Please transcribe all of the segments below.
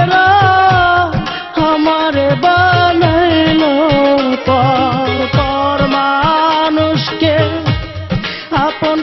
বেলা আমারে বানাইল পর পর মানুষকে আপন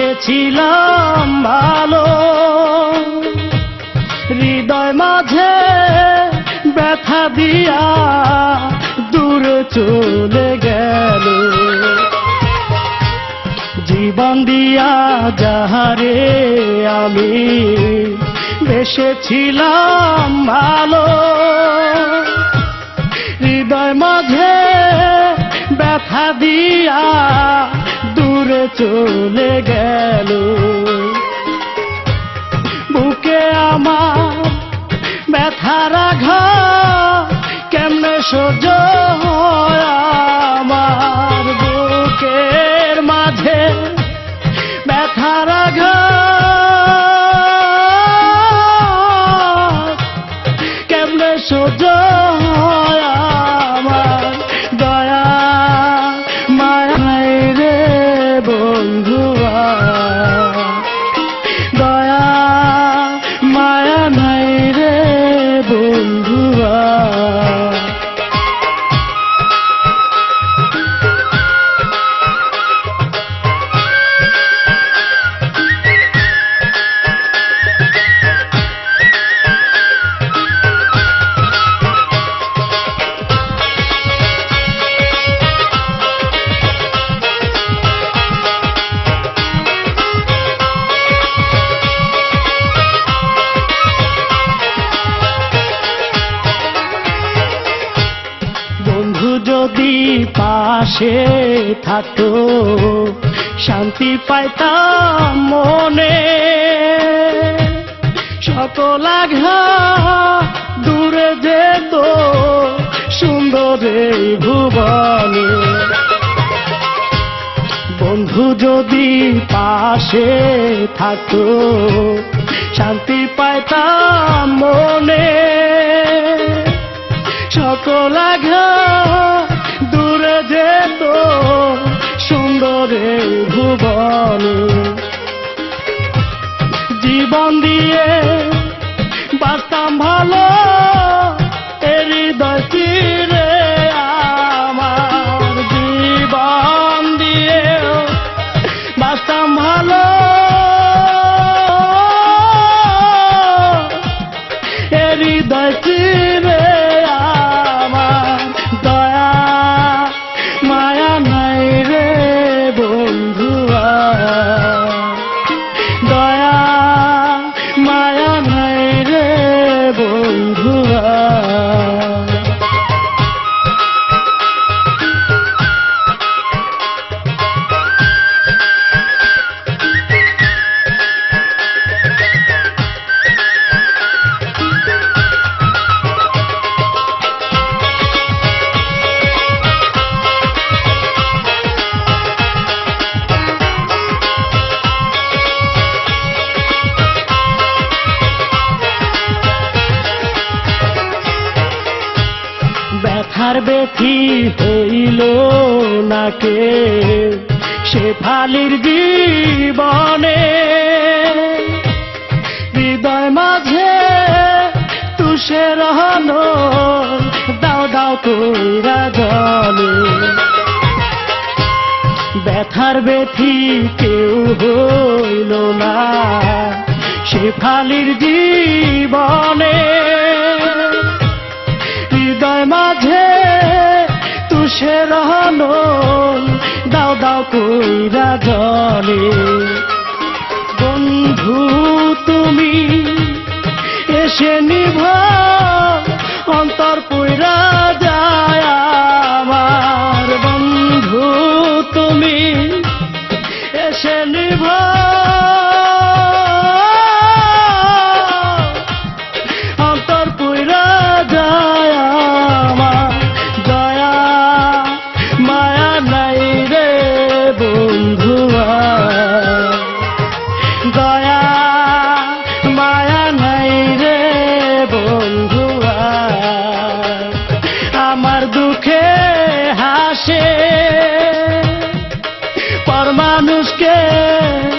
বেসেছিলাম ভালো। হৃদয় মাঝে ব্যথা দিয়া দূরে চলে গেল। জীবন দিয়া যাহারে আমি বেসেছিলাম ভালো। হৃদয় মাঝে ব্যথা দিয়া চলে গেল। বুকে আমার ব্যথার ঘ কেমনে সহ্য বন্ধুয়া যদি পাশে থাকতো, শান্তি পাইতাম মনে। সকল আঘাত দূরে যেত সুন্দর এই ভুবনে। বন্ধু যদি পাশে থাকতো, শান্তি পাইতাম মনে। সকল দূরে যেত সুন্দর ভুবনে। জীবন দিয়ে বাঁচতাম ভালো হৃদয় চিরে আমার। জীবন দিয়ে বাঁচতাম ভালো হৃদয় চিরে ব্যথার বেথি হইল নাকে সে ফালির জীবনে হৃদয় মাঝে তুষে রহনো, দাও দাও কইরা জলে। ব্যথার বেথি কেউ হইল না, সে ফালির জীবনে তুষে রহনো দাও দাও কইরা জলে। বন্ধু তুমি এসে নিভ অন্তর মানুষকে